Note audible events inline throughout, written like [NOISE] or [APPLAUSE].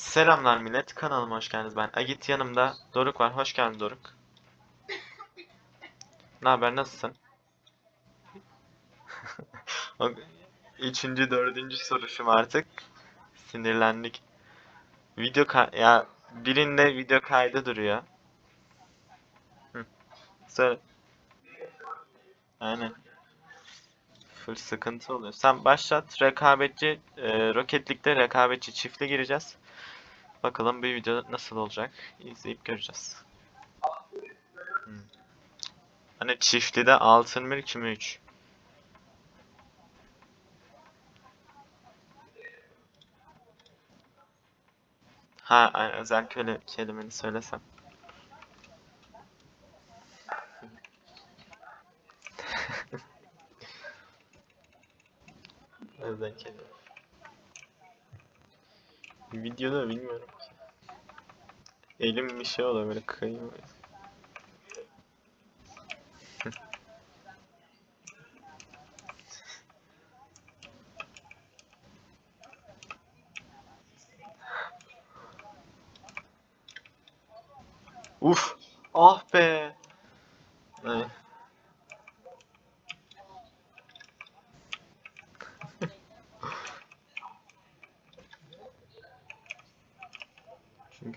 Selamlar millet, kanalıma hoş geldiniz. Ben Agit, yanımda Doruk var. Hoş geldin Doruk. Ne haber, nasılsın? [LAUGHS] Üçüncü, dördüncü soruşum artık. Sinirlendik. Video ka ya birinde video kaydı duruyor. Hı. Söyle. Aynen. Full sıkıntı oluyor. Sen başlat rekabetçi e, Rocket League'de rekabetçi çifte gireceğiz. Bakalım bir video nasıl olacak izleyip göreceğiz. Hmm. Hani çiftli altın bir kimi 3. Ha ay- özel köle kelimeni söylesem. Özel kelime. Videoda bilmiyorum. Elim bir şey oluyor böyle kayıyor. Uf! Ah be! Ay.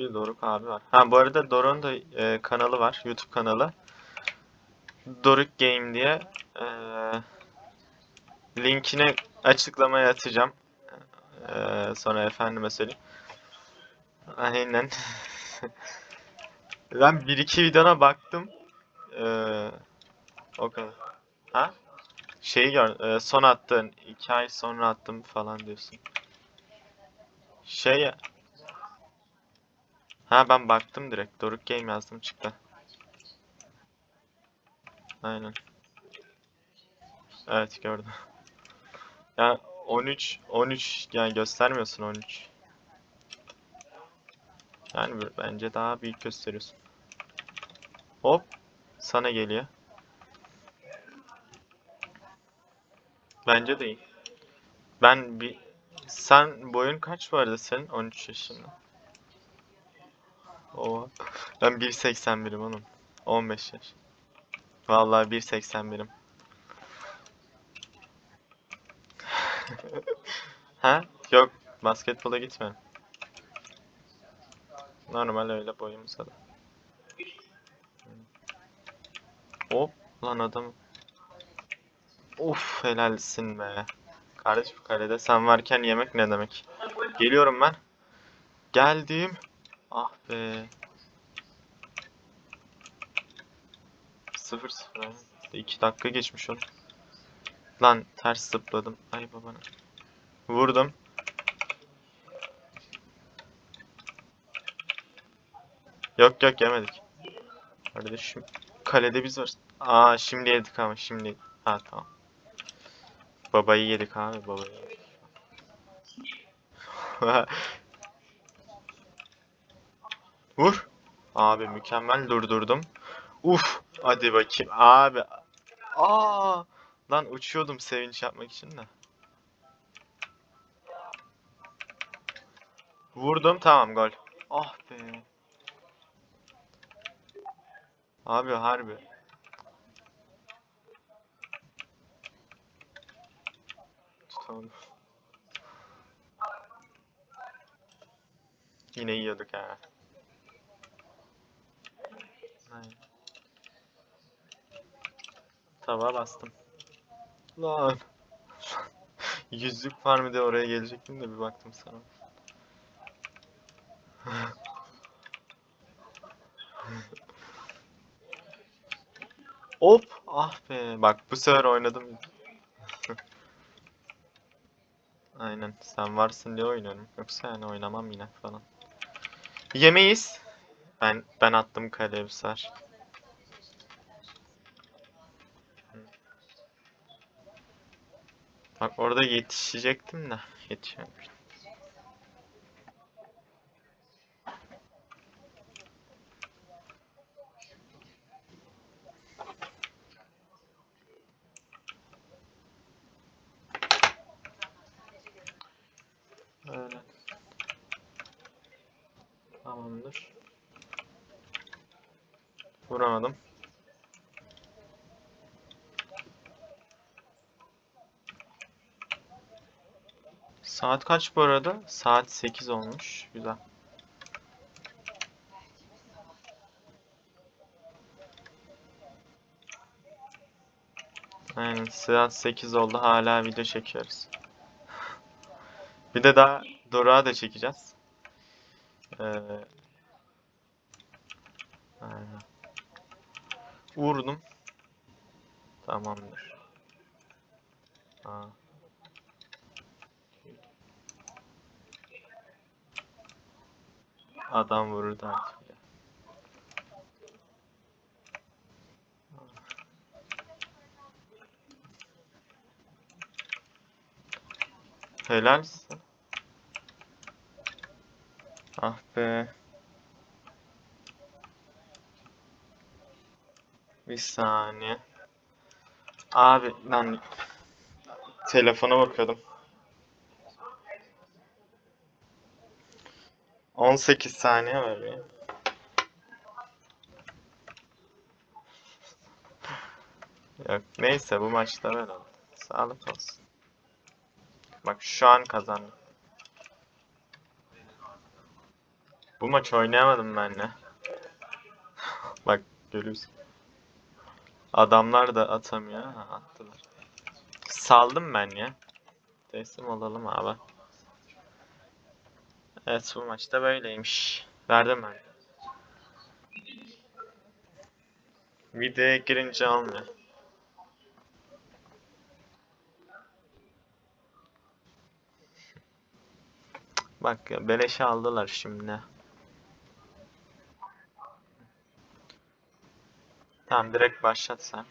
Çünkü Doruk abi var. Ha bu arada Doruk'un da e, kanalı var. YouTube kanalı. Doruk Game diye. E, linkini açıklamaya atacağım. E, sonra efendime söyleyeyim. Aynen. [LAUGHS] Ben bir iki videona baktım. Ee, o kadar. Ha? Şeyi gör, e, son attığın, iki ay sonra attım falan diyorsun. Şey, ha ben baktım direkt. Doruk Game yazdım çıktı. Aynen. Evet gördüm. [LAUGHS] Ya 13, 13 yani göstermiyorsun 13. Yani bence daha büyük gösteriyorsun. Hop, sana geliyor. Bence değil. Ben bir... Sen boyun kaç arada senin? 13 yaşında. Oo. Ben 1.81'im oğlum. 15 yaş. Vallahi 1.81'im. [LAUGHS] Ha? Yok. Basketbola gitme. Normal öyle boyum sana. Hop lan adam. Of helalsin be. Kardeşim kalede sen varken yemek ne demek? Geliyorum ben. Geldim. Ah be. 0 0 2 dakika geçmiş onu. Lan ters zıpladım. Ay babana. Vurdum. Yok yok yemedik. Kardeşim kalede biz varız. Aa şimdi yedik ama şimdi. Ha tamam. Babayı yedik abi babayı. yedik. [LAUGHS] [LAUGHS] Vur. Abi mükemmel durdurdum. Uf. Hadi bakayım. Abi. Aa. Lan uçuyordum sevinç yapmak için de. Vurdum tamam gol. Ah be. Abi harbi. Tutamadım. Yine yiyorduk ha. Aynen. Bastım. Lan. [LAUGHS] Yüzlük var mı diye oraya gelecektim de bir baktım sana. [LAUGHS] Hop! Ah be. Bak bu sefer oynadım. [LAUGHS] Aynen. Sen varsın diye oynuyorum. Yoksa yani oynamam yine falan. Yemeyiz. Ben ben attım sefer. Bak orada yetişecektim de yetişememiştim. Öyle. Tamamdır. Vuramadım. Saat kaç bu arada? Saat 8 olmuş. Güzel. Aynen saat 8 oldu hala video çekiyoruz. Bir de daha Dora'ya da çekeceğiz. Ee. Vurdum. Tamamdır. Aa. Adam vururdu artık ya. Ah be. Bir saniye. Abi lan telefona bakıyordum. 18 saniye var ya. Yok neyse bu maçta böyle oldu. Sağlık olsun. Bak şu an kazandım. Bu maç oynayamadım ben de. [LAUGHS] Bak görüyorsun. Adamlar da atamıyor. Ha, attılar. Saldım ben ya. Teslim olalım abi. Evet bu maçta böyleymiş. Verdim ben. Videoya girince almıyor. Bak ya beleşe aldılar şimdi. Tamam direkt başlat sen.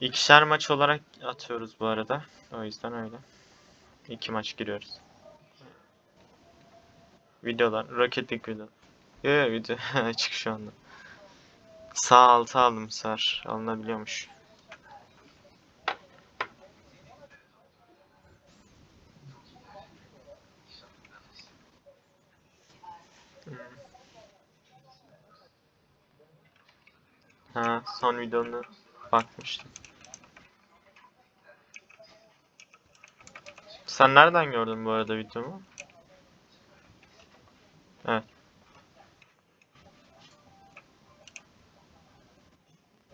İkişer maç olarak atıyoruz bu arada. O yüzden öyle. İki maç giriyoruz. Videolar, Rocket video. Yo video [LAUGHS] açık şu anda. Sağ altı aldım sar. Alınabiliyormuş. Ha, son videonu bakmıştım. Sen nereden gördün bu arada videomu? Evet.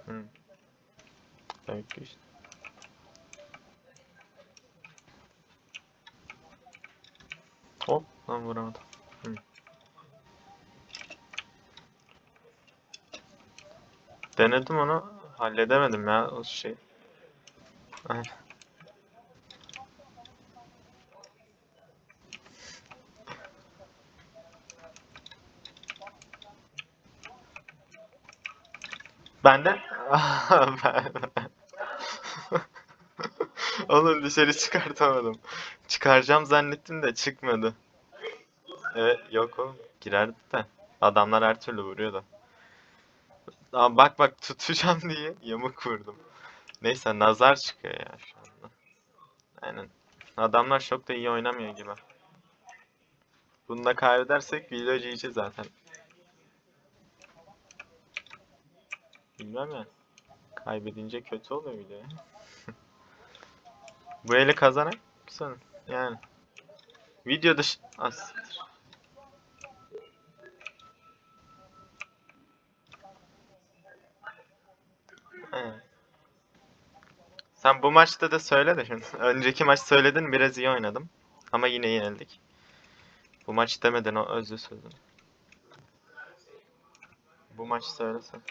Hı. Belki işte. Hop lan vuramadım. Hı. Denedim onu halledemedim ya o şey. Aynen. Ben de [LAUGHS] Oğlum dışarı çıkartamadım. Çıkaracağım zannettim de çıkmadı. Evet yok oğlum girerdi de. Adamlar her türlü vuruyordu. Aa, bak bak tutacağım [LAUGHS] diye yamuk vurdum. Neyse nazar çıkıyor ya şu anda. Aynen. Adamlar çok da iyi oynamıyor gibi. Bunu da kaybedersek video GG zaten. Bilmem ya. Kaybedince kötü oluyor video ya. [LAUGHS] Bu eli kazanan güzel. Yani. Video dışı... Az siktir. Evet. Sen bu maçta da söyle de şimdi. [LAUGHS] Önceki maç söyledin biraz iyi oynadım. Ama yine yenildik. Bu maç demeden o özlü sözünü. Bu maç söylesen.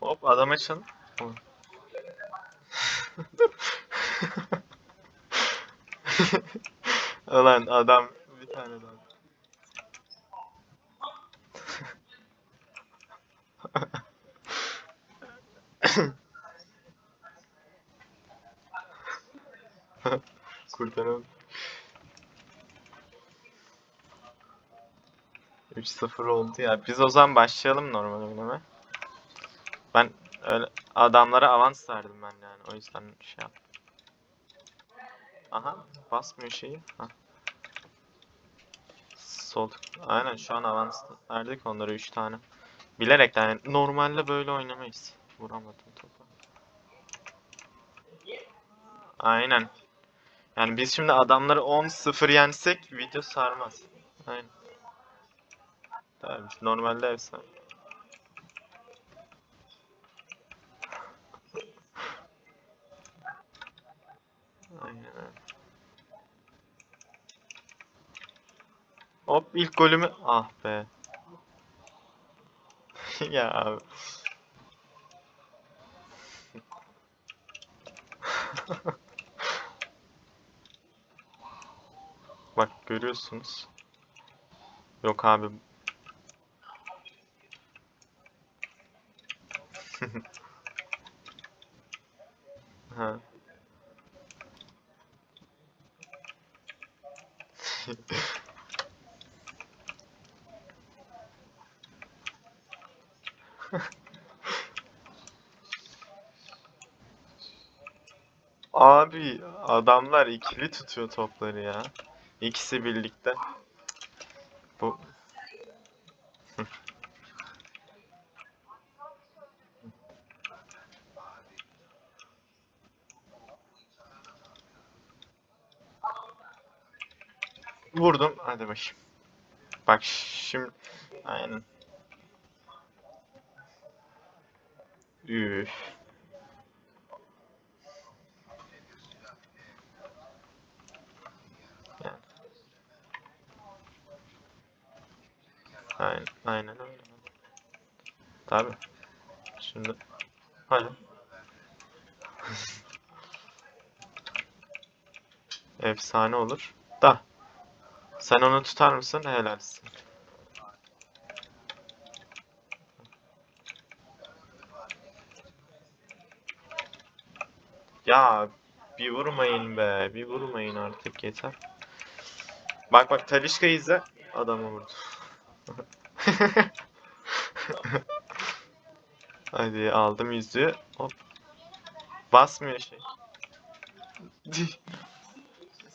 Hop adam açın. [LAUGHS] Ulan adam bir tane daha. [LAUGHS] Kurtaralım. 3-0 oldu ya. Biz o zaman başlayalım normal oynamaya. Ben öyle adamlara avans verdim ben yani. O yüzden şey yaptım. Aha basmıyor şeyi. Ha. Sol. Aynen şu an avans verdik onlara 3 tane. Bilerek yani normalde böyle oynamayız. Vuramadım topu. Aynen. Yani biz şimdi adamları 10-0 yensek video sarmaz. Aynen. Tabii normalde efsane. Aynen. Hop ilk golümü ah be. [LAUGHS] ya abi. [LAUGHS] Bak görüyorsunuz. Yok abi. [LAUGHS] ha. Abi adamlar ikili tutuyor topları ya. İkisi birlikte. Vurdum. Hadi bakayım. Bak şimdi aynen. Üf. Aynen, aynen öyle. Tabii. Şimdi hadi. [LAUGHS] Efsane olur. Da. Sen onu tutar mısın? Helalsin. Ya bir vurmayın be. Bir vurmayın artık yeter. Bak bak Talişka izle. Adamı vurdu. [LAUGHS] Hadi aldım yüzüğü. Hop. Basmıyor şey.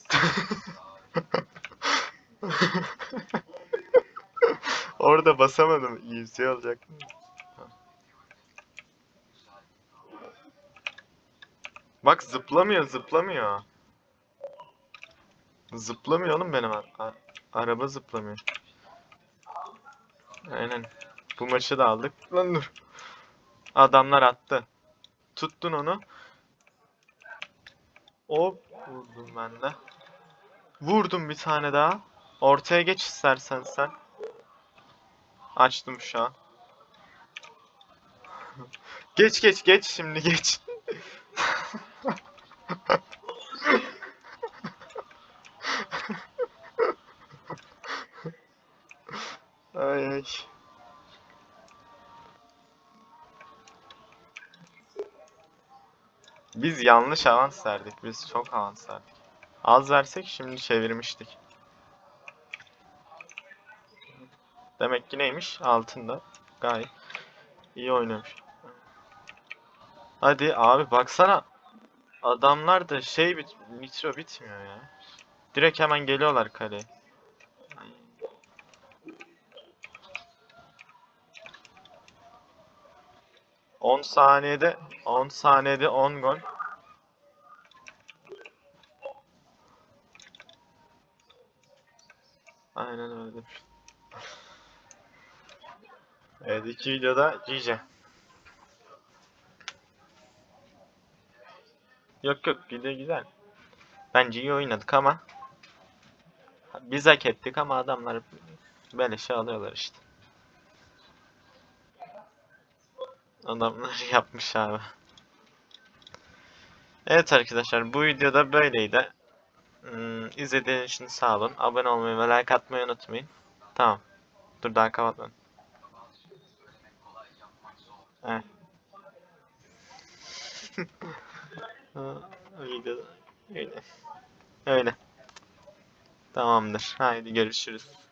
[LAUGHS] [LAUGHS] Orada basamadım. Yüzüğü alacaktım. Bak zıplamıyor zıplamıyor. Zıplamıyor oğlum benim a- a- araba zıplamıyor. Aynen. Bu maçı da aldık. Lan dur. Adamlar attı. Tuttun onu. Hop vurdum ben de. Vurdum bir tane daha. Ortaya geç istersen sen. Açtım şu an. [LAUGHS] Geç geç geç şimdi geç. [LAUGHS] Ay ay. Biz yanlış avans verdik. Biz çok avans verdik. Az versek şimdi çevirmiştik. Demek ki neymiş? Altında. Gayet iyi oynamış. Hadi abi baksana. Adamlar da şey bit nitro bitmiyor ya. Direkt hemen geliyorlar kaleye. On saniyede 10 saniyede 10 gol. Aynen öyle. Evet iki videoda GG. Yok yok video güzel. Bence iyi oynadık ama biz hak ettik ama adamlar böyle şey alıyorlar işte. Adamlar [LAUGHS] yapmış abi. Evet arkadaşlar bu videoda böyleydi. Hmm, izlediğiniz için sağ olun. Abone olmayı ve like atmayı unutmayın. Tamam. Dur daha kapatmadım. [LAUGHS] Videoda öyle. Öyle. Tamamdır. Haydi görüşürüz.